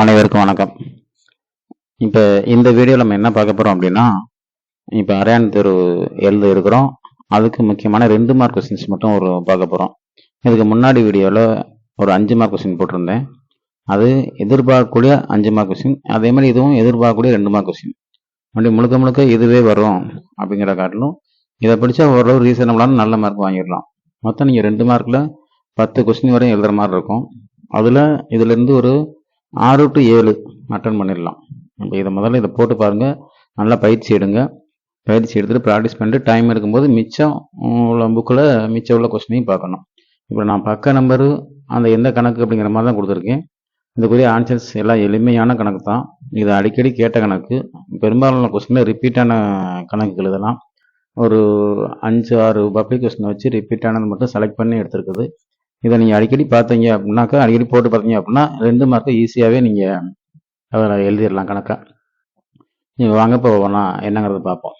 அனைவருக்கும் வணக்கம். இப்போ இந்த வீடியோவில் நம்ம என்ன பார்க்க போகிறோம் அப்படின்னா இப்போ அரையான் தேர்வு எழுத இருக்கிறோம். அதுக்கு முக்கியமான ரெண்டு மார்க் கொஸ்டின்ஸ் மட்டும் ஒரு பார்க்க போகிறோம் இதுக்கு முன்னாடி வீடியோவில் ஒரு அஞ்சு மார்க் கொஸ்டின் போட்டிருந்தேன். அது எதிர்பார்க்கக்கூடிய அஞ்சு மார்க் கொஸ்டின் அதே மாதிரி இதுவும் எதிர்பார்க்கக்கூடிய ரெண்டு மார்க் கொஸ்டின் அப்படி முழுக்க முழுக்க இதுவே வரும் அப்படிங்கிற காட்டிலும் இதை படித்தா ஓரளவு ரீசனபிளான நல்ல மார்க் வாங்கிடலாம். மொத்தம் நீங்கள் ரெண்டு மார்க்கில் பத்து கொஸ்டின் வரையும் எழுதுகிற மாதிரி இருக்கும். அதில் இதுலேருந்து ஒரு ஆறு டு ஏழு அட்டன் பண்ணிடலாம். இப்போ இதை முதல்ல இதை போட்டு பாருங்கள் நல்லா பயிற்சி எடுங்க. பயிற்சி எடுத்துகிட்டு ப்ராக்டிஸ் பண்ணிட்டு டைம் இருக்கும்போது மிச்சம் உள்ள புக்கில் மிச்சம் உள்ள கொஸ்டினையும் பார்க்கணும். இப்போ நான் பக்க நம்பரு அந்த எந்த கணக்கு அப்படிங்கிற மாதிரி தான் கொடுத்துருக்கேன். இதுக்குரிய ஆன்சர்ஸ் எல்லாம் எளிமையான கணக்கு தான். இது அடிக்கடி கேட்ட கணக்கு. பெரும்பாலான கொஸ்டினில் ரிப்பீட்டான கணக்குகள் இதெல்லாம். ஒரு அஞ்சு ஆறு பப்ளிக் கொஸ்டின் வச்சு ரிப்பீட்டானது மட்டும் செலக்ட் பண்ணி எடுத்திருக்குது. இதை நீங்கள் அடிக்கடி பார்த்தீங்க அப்படின்னாக்கா அடிக்கடி போட்டு பார்த்தீங்க அப்படின்னா ரெண்டு மார்க்கு ஈஸியாகவே நீங்கள் அதில் எழுதிடலாம் கணக்காக நீங்கள் வாங்க இப்போ ஒவ்வொன்றா என்னங்கிறத பார்ப்போம்.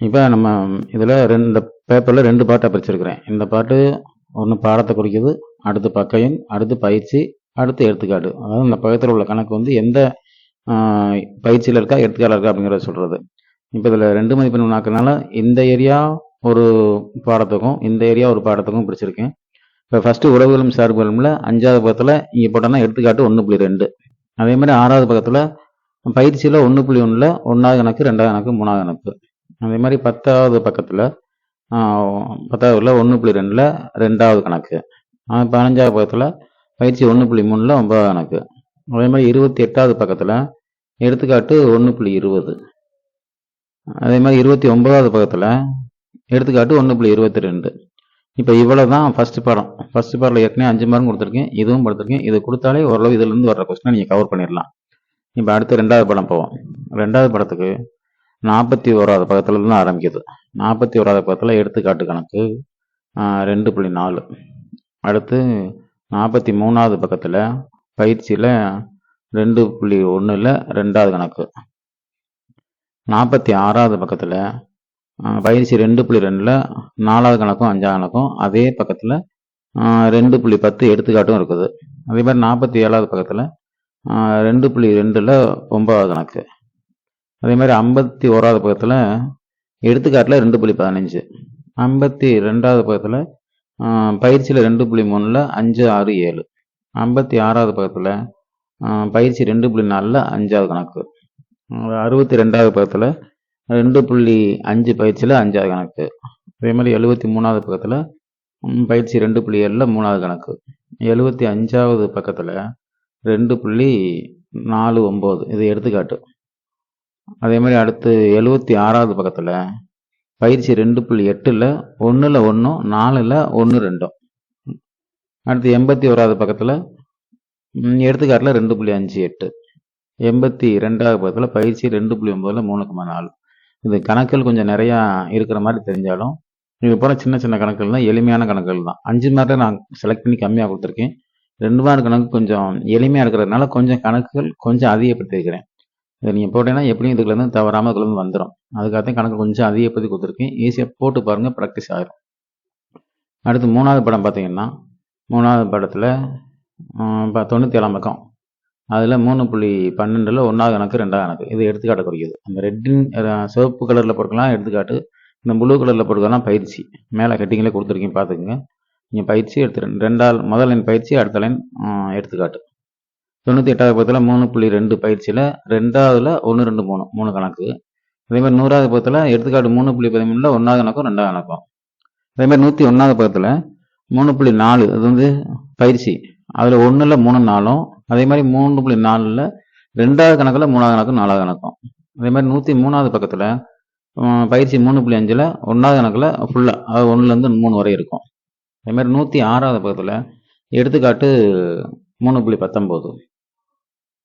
இப்போ நம்ம இதில் ரெண்டு பேப்பரில் ரெண்டு பாட்டாக பிரிச்சிருக்கிறேன். இந்த பாட்டு ஒன்று பாடத்தை குறிக்குது அடுத்து பக்கையும் அடுத்து பயிற்சி அடுத்து எடுத்துக்காட்டு. அதாவது இந்த பக்கத்தில் உள்ள கணக்கு வந்து எந்த பயிற்சியில் இருக்கா எடுத்துக்காட்டில் இருக்கா அப்படிங்கிறத சொல்கிறது இப்போ இதில் ரெண்டு மதிப்பெண் நாக்கிறதுனால இந்த ஏரியா ஒரு பாடத்துக்கும் இந்த ஏரியா ஒரு பாடத்துக்கும் பிடிச்சிருக்கேன். இப்போ ஃபஸ்ட்டு உறவுகளும் சார்புகளும்ல அஞ்சாவது பக்கத்தில் இங்கே போட்டோம்னா எடுத்துக்காட்டு ஒன்று புள்ளி ரெண்டு. அதே மாதிரி ஆறாவது பக்கத்தில் பயிற்சியில் ஒன்று புள்ளி ஒன்றில் ஒன்றாவது கணக்கு ரெண்டாவது கணக்கு மூணாவது கணக்கு. அதே மாதிரி பத்தாவது பக்கத்தில் பத்தாவதுல ஒன்று புள்ளி ரெண்டில் ரெண்டாவது கணக்கு. பதினஞ்சாவது பக்கத்தில் பயிற்சி ஒன்று புள்ளி மூணில் ஒன்பதாவது கணக்கு. அதே மாதிரி இருபத்தி எட்டாவது பக்கத்தில் எடுத்துக்காட்டு ஒன்று புள்ளி இருபது. அதே மாதிரி இருபத்தி ஒன்பதாவது பக்கத்தில் எடுத்துக்காட்டு ஒன்று புள்ளி இருபத்தி ரெண்டு. இப்போ இவ்வளோ தான் ஃபஸ்ட்டு பாடம். ஃபஸ்ட்டு பாடத்தில் ஏற்கனவே அஞ்சு மார்க் கொடுத்துருக்கேன். இதுவும் கொடுத்துருக்கேன். இது கொடுத்தாலே ஓரளவு இதுலேருந்து வர்ற கொஸ்டினை நீங்கள் கவர் பண்ணிடலாம். இப்போ அடுத்து ரெண்டாவது படம் போவோம். ரெண்டாவது படத்துக்கு நாற்பத்தி ஓராவது பக்கத்தில் தான் ஆரம்பிக்குது. நாற்பத்தி ஓராவது பக்கத்தில் எடுத்துக்காட்டு கணக்கு ரெண்டு புள்ளி நாலு. அடுத்து நாற்பத்தி மூணாவது பக்கத்தில் பயிற்சியில் ரெண்டு புள்ளி ஒன்றில் ரெண்டாவது கணக்கு. நாற்பத்தி ஆறாவது பக்கத்தில் பயிற்சி ரெண்டு புள்ளி ரெண்டில் நாலாவது கணக்கும் அஞ்சாவது கணக்கும் அதே பக்கத்தில் ரெண்டு புள்ளி பத்து எடுத்துக்காட்டும் இருக்குது. அதே மாதிரி நாற்பத்தி ஏழாவது பக்கத்தில் ரெண்டு புள்ளி ரெண்டில் ஒன்பதாவது கணக்கு. அதே மாதிரி ஐம்பத்தி ஓராவது பக்கத்தில் எடுத்துக்காட்டில் ரெண்டு புள்ளி பதினஞ்சு. ஐம்பத்தி ரெண்டாவது பக்கத்தில் பயிற்சியில் ரெண்டு புள்ளி மூணில் அஞ்சு ஆறு ஏழு. ஐம்பத்தி ஆறாவது பக்கத்தில் பயிற்சி ரெண்டு புள்ளி நாலில் அஞ்சாவது கணக்கு. அறுபத்தி ரெண்டாவது பக்கத்தில் ரெண்டு புள்ளி அஞ்சு பயிற்சியில் அஞ்சாவது கணக்கு. அதே மாதிரி எழுபத்தி மூணாவது பக்கத்தில் பயிற்சி ரெண்டு புள்ளி ஏழில் மூணாவது கணக்கு. எழுபத்தி அஞ்சாவது பக்கத்தில் ரெண்டு புள்ளி நாலு ஒம்பது. இது எடுத்துக்காட்டு. அதே மாதிரி அடுத்து எழுபத்தி ஆறாவது பக்கத்தில் பயிற்சி ரெண்டு புள்ளி எட்டில் ஒன்றில் ஒன்றும் நாலில் ஒன்று ரெண்டும். அடுத்து எண்பத்தி ஓராவது பக்கத்தில் எடுத்துக்காட்டில் ரெண்டு புள்ளி அஞ்சு எட்டு. எண்பத்தி ரெண்டாவது பக்கத்தில் பயிற்சி ரெண்டு புள்ளி ஒம்பதில் மூணுக்குமா நாலு. இது கணக்குகள் கொஞ்சம் நிறையா இருக்கிற மாதிரி தெரிஞ்சாலும் இது போல் சின்ன சின்ன கணக்குகள் தான் எளிமையான கணக்குகள் தான். அஞ்சு மார்க்கில் நான் செலக்ட் பண்ணி கம்மியாக கொடுத்துருக்கேன். ரெண்டு மார்க் கணக்கு கொஞ்சம் எளிமையாக இருக்கிறதுனால கொஞ்சம் கணக்குகள் கொஞ்சம் அதிகப்படுத்தியிருக்கிறேன். இதை நீங்கள் போட்டீங்கன்னா எப்படியும் இதுலேருந்து தவறாமல் இதுலேருந்து வந்துடும் அதுக்காக கணக்கு கொஞ்சம் அதிகப்படுத்தி கொடுத்துருக்கேன். ஈஸியாக போட்டு பாருங்கள் ப்ராக்டிஸ் ஆகிரும் அடுத்து மூணாவது படம் பார்த்தீங்கன்னா மூணாவது படத்தில் இப்போ தொண்ணூற்றி ஏழாம் பக்கம். அதில் மூணு புள்ளி பன்னெண்டில் ஒன்றாவது கணக்கு ரெண்டாவது கணக்கு. இது எடுத்துக்காட்ட குறிக்குது அந்த ரெட்டின் சிவப்பு கலரில் பொருட்கள்லாம் எடுத்துக்காட்டு. இந்த ப்ளூ கலரில் பொருட்கள்லாம் பயிற்சி. மேலே கட்டிங்களே கொடுத்துருக்கீங்க பார்த்துக்குங்க. நீங்கள் பயிற்சி எடுத்து ரெண்டாவது முதல் லைன் பயிற்சி அடுத்த லைன் எடுத்துக்காட்டு. தொண்ணூற்றி எட்டாவது பக்கத்தில் மூணு புள்ளி ரெண்டு பயிற்சியில் ரெண்டாவதுல ஒன்று ரெண்டு மூணு மூணு கணக்கு. அதேமாதிரி நூறாவது பக்கத்தில் எடுத்துக்காட்டு மூணு புள்ளி பதிமூணில் ஒன்றாவது கணக்கும் ரெண்டாவது கணக்கும். அதேமாதிரி நூற்றி ஒன்றாவது பக்கத்தில் மூணு புள்ளி நாலு அது வந்து பயிற்சி. அதில் ஒன்றில் மூணு நாலும் அதே மாதிரி மூணு புள்ளி நாலில் ரெண்டாவது கணக்கில் மூணாவது கணக்கும் நாலாவது கணக்கும். அதே மாதிரி நூற்றி மூணாவது பக்கத்தில் பயிற்சி மூணு புள்ளி அஞ்சில் ஒன்றாவது கணக்கில் ஃபுல்லாக அது ஒன்றுலேருந்து மூணு வரை இருக்கும். அதே மாதிரி நூற்றி ஆறாவது பக்கத்தில் எடுத்துக்காட்டு மூணு புள்ளி பத்தொம்போது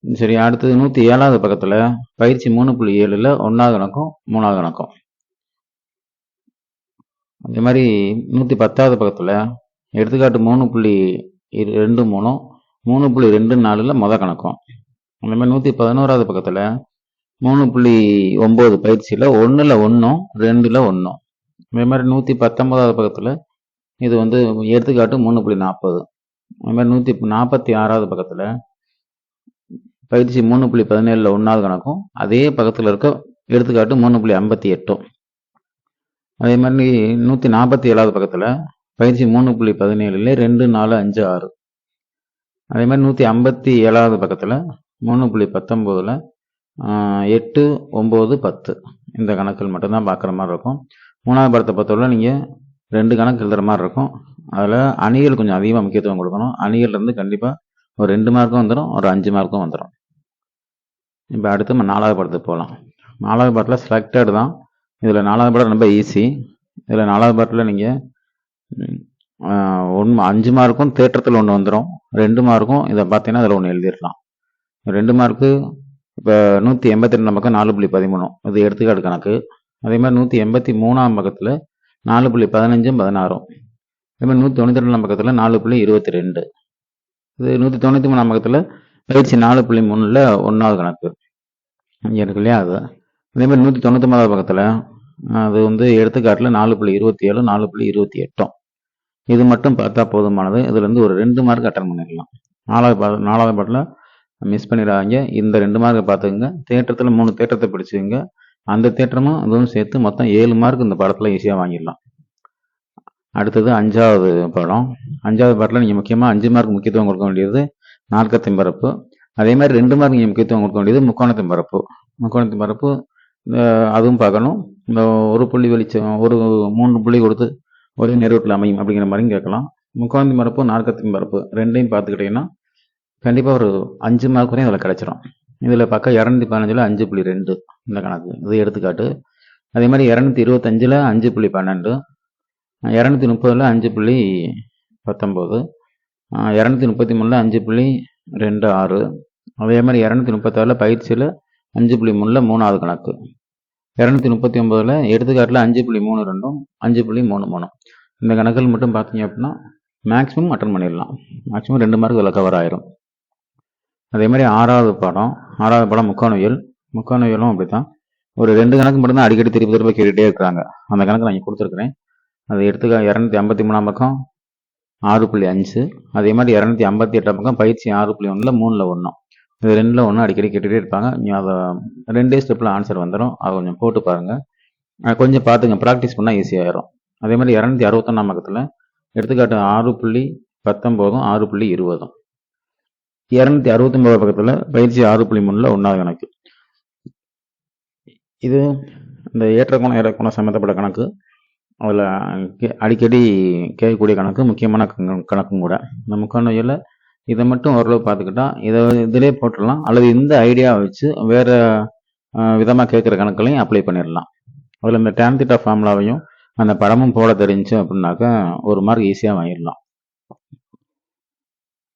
சரி அடுத்தது நூற்றி ஏழாவது பக்கத்தில் பயிற்சி மூணு புள்ளி ஏழில் ஒன்றாவது கணக்கும் மூணாவது கணக்கும். அதே மாதிரி நூற்றி பத்தாவது பக்கத்தில் எடுத்துக்காட்டு மூணு புள்ளி ரெண்டு மூணும் மூணு புள்ளி ரெண்டு நாலில் மொதல் கணக்கும். அதே மாதிரி நூற்றி பதினோராவது பக்கத்தில் மூணு புள்ளி ஒம்பது பயிற்சியில் ஒன்றில் ஒன்றும் ரெண்டில் ஒன்றும் அதே மாதிரி நூற்றி பத்தொம்போதாவது பக்கத்தில் இது வந்து எடுத்துக்காட்டு மூணு புள்ளி நாற்பது அது மாதிரி நூற்றி நாற்பத்தி ஆறாவது பக்கத்தில் பயிற்சி மூணு புள்ளி பதினேழில் ஒன்றாவது கணக்கும் அதே பக்கத்தில் இருக்க எடுத்துக்காட்டு மூணு புள்ளி ஐம்பத்தி எட்டும். அதே மாதிரி நூற்றி நாற்பத்தி ஏழாவது பக்கத்தில் பயிற்சி மூணு புள்ளி பதினேழுல ரெண்டு நாலு அஞ்சு ஆறு. அதே மாதிரி நூற்றி ஐம்பத்தி ஏழாவது பக்கத்தில் மூணு புள்ளி பத்தொம்போதில் எட்டு ஒம்பது பத்து. இந்த கணக்கில் மட்டும்தான் பார்க்குற மாதிரி இருக்கும். மூணாவது படத்தை பொறுத்தவரை நீங்கள் ரெண்டு கணக்கு எழுதுகிற மாதிரி இருக்கும். அதில் அணிகள் கொஞ்சம் அதிகமாக முக்கியத்துவம் கொடுக்கணும். அணிகள்லேருந்து கண்டிப்பாக ஒரு ரெண்டு மார்க்கும் வந்துடும் ஒரு அஞ்சு மார்க்கும் வந்துடும் இப்போ அடுத்து நம்ம நாலாவது படத்துக்கு போகலாம் நாலாவது படத்தில் செலக்டட் தான். இதில் நாலாவது படம் ரொம்ப ஈஸி இதில் நாலாவது பாட்டில் நீங்கள் ஒன்று அஞ்சு மார்க்கும் தேட்டரத்தில் ஒன்று வந்துடும் ரெண்டு மார்க்கும் இதை பார்த்தீங்கன்னா அதில் ஒன்று எழுதிடலாம் ரெண்டு மார்க்கு இப்போ நூற்றி எண்பத்தி ரெண்டு பக்கம் நாலு புள்ளி பதிமூணு. இது எடுத்துக்காட்டு கணக்கு. அதே மாதிரி நூற்றி எண்பத்தி மூணாம் பக்கத்தில் நாலு புள்ளி பதினஞ்சும் பதினாறும். அதே மாதிரி நூற்றி தொண்ணூற்றி ரெண்டாம் பக்கத்தில் நாலு புள்ளி இருபத்தி ரெண்டு. இது நூற்றி தொண்ணூற்றி மூணாம் பக்கத்தில் பயிற்சி நாலு புள்ளி மூணில் ஒன்றாவது கணக்கு. இங்கே இருக்கு இல்லையா அது? அதே மாதிரி நூற்றி தொண்ணூத்தொம்பதாவது பக்கத்தில் அது வந்து எடுத்துக்காட்டில் நாலு புள்ளி இருபத்தி ஏழு நாலு புள்ளி இருபத்தி எட்டும். இது மட்டும் பார்த்தா போதுமானது. இதுலேருந்து ஒரு ரெண்டு மார்க் அட்டன் பண்ணிடலாம் நாலாவது பா நாலாவது பாட்டில் மிஸ் பண்ணிடாதீங்க. இந்த ரெண்டு மார்க்கை பார்த்துக்குங்க. தேட்டத்தில் மூணு தேட்டத்தை பிடிச்சிங்க அந்த தேட்டமும் அதுவும் சேர்த்து மொத்தம் ஏழு மார்க் இந்த படத்தில் ஈஸியாக வாங்கிடலாம். அடுத்தது அஞ்சாவது படம். அஞ்சாவது பாட்டில் நீங்கள் முக்கியமாக அஞ்சு மார்க் முக்கியத்துவம் கொடுக்க வேண்டியது நாற்கத்தின் பரப்பு. அதே மாதிரி ரெண்டு மார்க் நீங்கள் முக்கியத்துவம் கொடுக்க வேண்டியது முக்கோணத்தின் பரப்பு. முக்கோணத்தின் பரப்பு அதுவும் பார்க்கணும். இந்த ஒரு புள்ளி வெளிச்சம் ஒரு மூணு புள்ளி கொடுத்து ஒரே நெருவட்டில் அமையும் அப்படிங்கிற மாதிரியும் கேட்கலாம். முக்காந்தி மரப்பு நாற்கத்தின் மரப்பு ரெண்டையும் பார்த்துக்கிட்டிங்கன்னா கண்டிப்பாக ஒரு அஞ்சு மார்க் வரையும் அதில் கிடச்சிரும். இதில் பக்கம் இரநூத்தி பதினஞ்சில் அஞ்சு புள்ளி ரெண்டு இந்த கணக்கு. இது எடுத்துக்காட்டு. அதே மாதிரி இரநூத்தி இருபத்தஞ்சில் அஞ்சு புள்ளி பன்னெண்டு இரநூத்தி முப்பதில் அஞ்சு புள்ளி பத்தொம்போது இரநூத்தி முப்பத்தி மூணில் அஞ்சு புள்ளி ரெண்டு ஆறு. அதே மாதிரி இரநூத்தி முப்பத்தாறில் பயிற்சியில் அஞ்சு புள்ளி மூணில் மூணாவது கணக்கு. இரநூத்தி முப்பத்தி ஒன்பதில் எடுத்துக்காட்டில் அஞ்சு புள்ளி மூணு ரெண்டும் அஞ்சு புள்ளி மூணு மூணும். இந்த கணக்குகள் மட்டும் பார்த்தீங்க அப்படின்னா மேக்ஸிமம் அட்டன் பண்ணிடலாம். மேக்ஸிமம் ரெண்டு மார்க் இதில் கவர் ஆயிரும். அதே மாதிரி ஆறாவது பாடம் ஆறாவது பாடம் முக்கோணவியல். முக்கோணவியலும் அப்படி தான் ஒரு ரெண்டு கணக்கு மட்டும்தான் அடிக்கடி திருப்பி திருப்பி கேட்டுகிட்டே இருக்கிறாங்க. அந்த கணக்கு நான் கொடுத்துருக்குறேன். அது எடுத்துக்க இரநூத்தி ஐம்பத்தி மூணாம் பக்கம் ஆறு புள்ளி அஞ்சு. அதே மாதிரி இரநூத்தி ஐம்பத்தி எட்டாம் பக்கம் பயிற்சி ஆறு புள்ளி ஒன்றில் மூணில் ஒன்றும் இது ரெண்டில் ஒன்று அடிக்கடி கேட்டுகிட்டே இருப்பாங்க. நீங்கள் அதை ரெண்டே ஸ்டெப்பில் ஆன்சர் வந்துடும் அதை கொஞ்சம் போட்டு பாருங்கள் கொஞ்சம் பார்த்துங்க ப்ராக்டிஸ் பண்ணால் ஈஸியாகிடும் அதே மாதிரி இரநூத்தி அறுபத்தொன்னாம் பக்கத்தில் எடுத்துக்காட்டு ஆறு புள்ளி பத்தொம்போதும் ஆறு புள்ளி இருபதும். இரநூத்தி அறுபத்தொம்போது பக்கத்தில் பயிற்சி ஆறு புள்ளி மூணில் ஒன்றாவது கணக்கு. இது இந்த ஏற்றக்கோணம் ஏற்றக்கோணம் சம்மந்தப்பட்ட கணக்கு. அதில் அடிக்கடி கேட்கக்கூடிய கணக்கு முக்கியமான கணக்கும் கூட. இந்த முக்கோணவியலில் இதை மட்டும் ஓரளவு பார்த்துக்கிட்டா இதை இதிலே போட்டுடலாம். அல்லது இந்த ஐடியாவை வச்சு வேறு விதமாக கேட்குற கணக்குலையும் அப்ளை பண்ணிடலாம். அதில் இந்த டேன் திட்டா ஃபார்முலாவையும் அந்த படமும் போட தெரிஞ்சு அப்படின்னாக்கா ஒரு மார்க் ஈஸியாக வாங்கிடலாம்.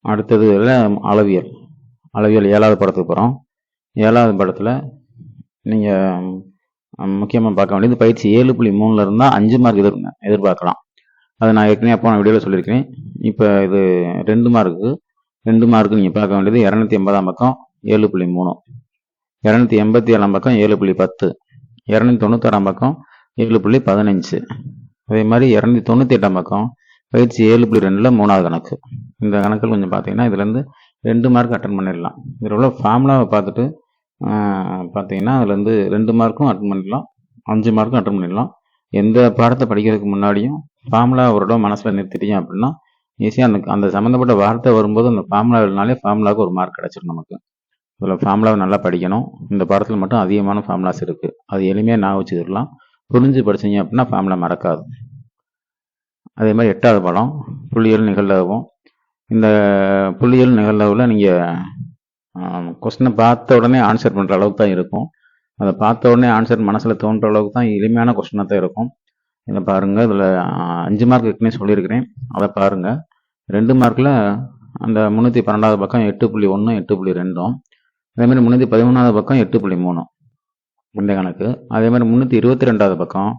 அடுத்தது அளவியல். அளவியல் ஏழாவது படத்துக்கு போகிறோம் ஏழாவது படத்தில் நீங்கள் முக்கியமாக பார்க்க வேண்டியது பயிற்சி ஏழு புள்ளி மூணில் இருந்தால் அஞ்சு மார்க் எதிர் எதிர்பார்க்கலாம். அதை நான் ஏற்கனவே போன வீடியோவில் சொல்லியிருக்கேன் இப்போ இது ரெண்டு மார்க்கு ரெண்டு மார்க்கு நீங்கள் பார்க்க வேண்டியது இரநூத்தி எண்பதாம் பக்கம் ஏழு புள்ளி மூணு. இரநூத்தி எண்பத்தி ஏழாம் பக்கம் ஏழு புள்ளி பத்து. இரநூத்தி தொண்ணூத்தாறாம் பக்கம் ஏழு புள்ளி பதினஞ்சு. அதே மாதிரி இரநூத்தி தொண்ணூற்றி எட்டாம் பக்கம் பயிற்சி ஏழு புள்ளி ரெண்டில் மூணாவது கணக்கு. இந்த கணக்கில் கொஞ்சம் பார்த்தீங்கன்னா இதுலேருந்து ரெண்டு மார்க் அட்டன் பண்ணிடலாம். இதில் உள்ள ஃபார்முலாவை பார்த்துட்டு பார்த்தீங்கன்னா அதுலேருந்து ரெண்டு மார்க்கும் அட்டன் பண்ணிடலாம். அஞ்சு மார்க்கும் அட்டன் பண்ணிடலாம். எந்த பாடத்தை படிக்கிறதுக்கு முன்னாடியும் ஃபார்முலா ஒரு இடம் மனசில் நிறுத்திட்டீங்க அப்படின்னா ஈஸியாக அந்த அந்த சம்மந்தப்பட்ட வார்த்தை வரும்போது அந்த ஃபார்முலா ஃபார்முலாவுக்கு ஒரு மார்க் கிடச்சிடும் நமக்கு. இதில் ஃபார்முலாவை நல்லா படிக்கணும். இந்த பாடத்தில் மட்டும் அதிகமான ஃபார்முலாஸ் இருக்குது அது எளிமையாக நான் வச்சுக்கலாம் புரிஞ்சு படிச்சீங்க அப்படின்னா ஃபார்முலா மறக்காது. அதே மாதிரி எட்டாவது படம் புள்ளியியல் நிகழ்வும் இந்த புள்ளியியல் நிகழ்வில் நீங்கள் கொஸ்டினை பார்த்த உடனே ஆன்சர் பண்ணுற அளவுக்கு தான் இருக்கும். அதை பார்த்த உடனே ஆன்சர் மனசில் தோன்ற அளவுக்கு தான் எளிமையான கொஸ்டினாக தான் இருக்கும். இதை பாருங்கள் இதில் அஞ்சு மார்க் இருக்குன்னே சொல்லியிருக்கிறேன். அதை பாருங்கள் ரெண்டு மார்க்கில் அந்த முந்நூற்றி பன்னெண்டாவது பக்கம் எட்டு புள்ளி ஒன்று எட்டு புள்ளி ரெண்டும். அதேமாதிரி முந்நூற்றி பதிமூணாவது பக்கம் எட்டு புள்ளி மூணு. இந்த கணக்கு. அதேமாதிரி முந்நூற்றி இருபத்தி ரெண்டாவது பக்கம்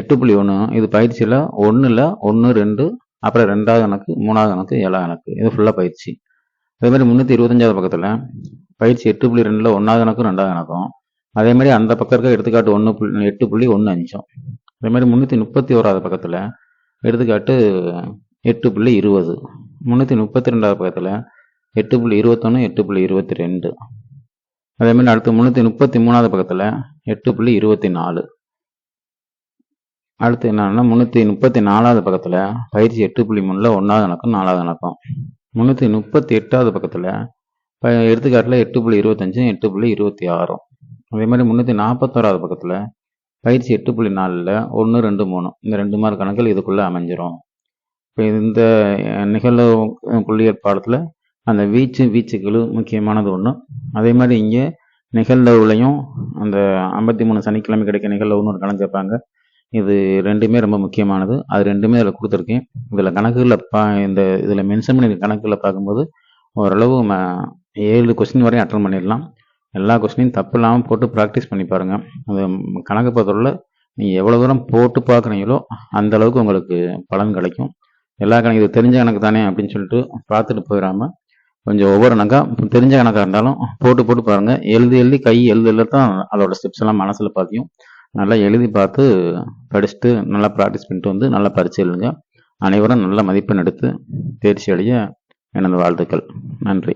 எட்டு புள்ளி ஒன்று இது பயிற்சியில் ஒன்றில் ஒன்று ரெண்டு அப்புறம் ரெண்டாவது கணக்கு மூணாவது கணக்கு ஏழாவது கணக்கு. இது ஃபுல்லாக பயிற்சி. அதேமாதிரி முந்நூற்றி இருபத்தஞ்சாவது பக்கத்தில் பயிற்சி எட்டு புள்ளி ரெண்டில் ஒன்றாவது கணக்கும் ரெண்டாவது கணக்கும். அதேமாதிரி அந்த பக்கம் இருக்க எடுத்துக்காட்டு ஒன்று புள்ளி எட்டு புள்ளி ஒன்று அஞ்சும். அதேமாதிரி முந்நூற்றி முப்பத்தி ஓராவது பக்கத்தில் எடுத்துக்காட்டு எட்டு புள்ளி இருபது. முந்நூற்றி முப்பத்தி ரெண்டாவது பக்கத்தில் எட்டு புள்ளி இருபத்தொன்று எட்டு புள்ளி இருபத்தி ரெண்டு. அதேமாதிரி அடுத்து முந்நூற்றி முப்பத்தி மூணாவது பக்கத்தில் எட்டு புள்ளி இருபத்தி நாலு. அடுத்து என்னன்னா முந்நூற்றி முப்பத்தி நாலாவது பக்கத்தில் பயிற்சி எட்டு புள்ளி மூணில் ஒன்றாவது இணக்கம் நாலாவது இணக்கம் முந்நூற்றி முப்பத்தி எட்டாவது பக்கத்தில் ப எடுத்துக்காட்டில் எட்டு புள்ளி இருபத்தஞ்சும் எட்டு புள்ளி இருபத்தி ஆறும் அதே மாதிரி முந்நூற்றி நாற்பத்தோராவது பக்கத்தில் பயிற்சி எட்டு புள்ளி நாலில் ஒன்று ரெண்டு மூணு. இந்த ரெண்டு மார்க் கணக்கில் இதுக்குள்ளே அமைஞ்சிரும். இந்த நிகழ்வு புள்ளியியல் பாடத்தில் அந்த வீச்சு வீச்சுக்களும் முக்கியமானது ஒன்று அதே மாதிரி இங்கே நிகழ்வுலையும் அந்த ஐம்பத்தி மூணு சனிக்கிழமை கிடைக்க நிகழ்வுன்னு ஒரு கணக்கு கேட்பாங்க இது ரெண்டுமே ரொம்ப முக்கியமானது. அது ரெண்டுமே இதில் கொடுத்துருக்கேன். இதில் கணக்குகளில் பா இந்த இதில் மென்ஷன் பண்ணி கணக்குகளில் பார்க்கும்போது ஓரளவு ம ஏழு கொஸ்டின் வரையும் அட்டன் பண்ணிடலாம். எல்லா கொஸ்டினையும் தப்பு இல்லாமல் போட்டு ப்ராக்டிஸ் பண்ணி பாருங்கள் அது கணக்கு பொறுத்தவரை நீங்கள் எவ்வளோ தூரம் போட்டு பார்க்குறீங்களோ அந்த அளவுக்கு உங்களுக்கு பலன் கிடைக்கும். எல்லா கணக்கு இது தெரிஞ்ச கணக்கு தானே அப்படின்னு சொல்லிட்டு பார்த்துட்டு போயிடாமல் கொஞ்சம் ஒவ்வொரு கணக்கா தெரிஞ்ச கணக்காக இருந்தாலும் போட்டு போட்டு பாருங்கள் எழுதி எழுதி கை எழுதுல எழுத தான் அதோட ஸ்டெப்ஸ் எல்லாம் மனசில் பார்த்தியும் நல்லா எழுதி பார்த்து படிச்சுட்டு நல்லா ப்ராக்டிஸ் பண்ணிட்டு வந்து நல்லா பரிச்சு எழுதுங்க. அனைவரும் நல்ல மதிப்பெண் எடுத்து தேர்ச்சி அடைய எனது வாழ்த்துக்கள். நன்றி.